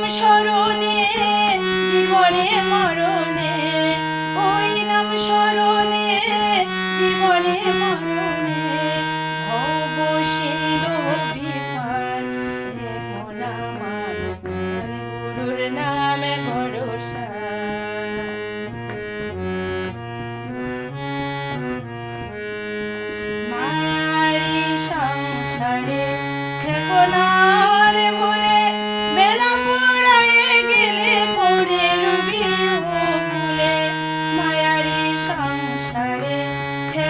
নাম স্মরণে জীবনে মরণে ওই